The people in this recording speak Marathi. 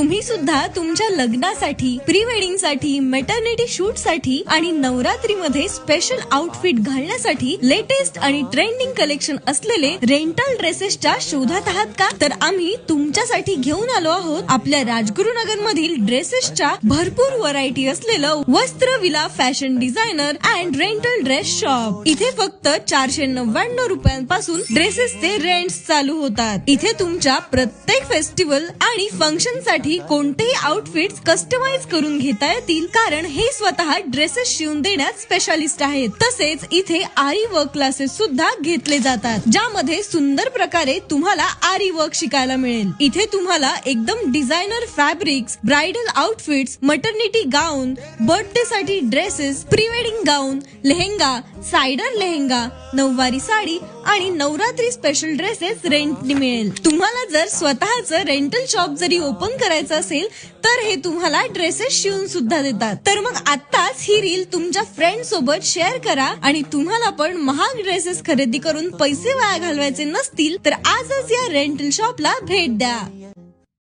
तुम्ही सुद्धा तुमच्या लग्नासाठी प्री वेडिंगसाठी मेटर्निटी शूटसाठी आणि नवरात्रीमध्ये स्पेशल आउटफिट घालण्यासाठी लेटेस्ट आणि ट्रेंडिंग कलेक्शन असलेले रेंटल ड्रेसेसच्या शोधात आहात का? तर आम्ही तुमच्यासाठी घेऊन आलो आहोत आपल्या राजगुरुनगर मधील ड्रेसेसच्या भरपूर व्हरायटी असलेलं Vastra villa fashion designer and rental dress shop इथे फक्त चारशे नव्याण्णव रुपयांपासून ड्रेसेसचे रेंट चालू होतात. इथे तुमच्या प्रत्येक फेस्टिवल आणि फंक्शनसाठी कोणतेही आउटफिट कस्टमाइज करून घेता येतील कारण हे स्वतः ड्रेसेस शिवून देण्यात स्पेशालिस्ट आहेत. तसेच इथे आरी वर्क क्लासेस सुद्धा घेतले जातात ज्यामध्ये सुंदर प्रकारे तुम्हाला आरी वर्क शिकायला मिळेल. इथे तुम्हाला एकदम designer fabrics bridal outfits maternity gown birthday साठी dresses pre wedding gown lehenga सायडर लेहेंगा नऊवारी साडी आणि नवरात्री स्पेशल ड्रेसेस रेंटने मिळेल. तुम्हाला जर स्वतःचं रेंटल शॉप जरी ओपन करायचं करायचं असेल तर हे तुम्हाला ड्रेसेस शिवून सुद्धा देतात. तर मग आत्ताच ही रील तुमच्या फ्रेंड सोबत शेअर करा आणि तुम्हाला पण महाग ड्रेसेस खरेदी करून पैसे वाया घालवायचे नसतील तर आजच या रेंटल शॉपला भेट द्या.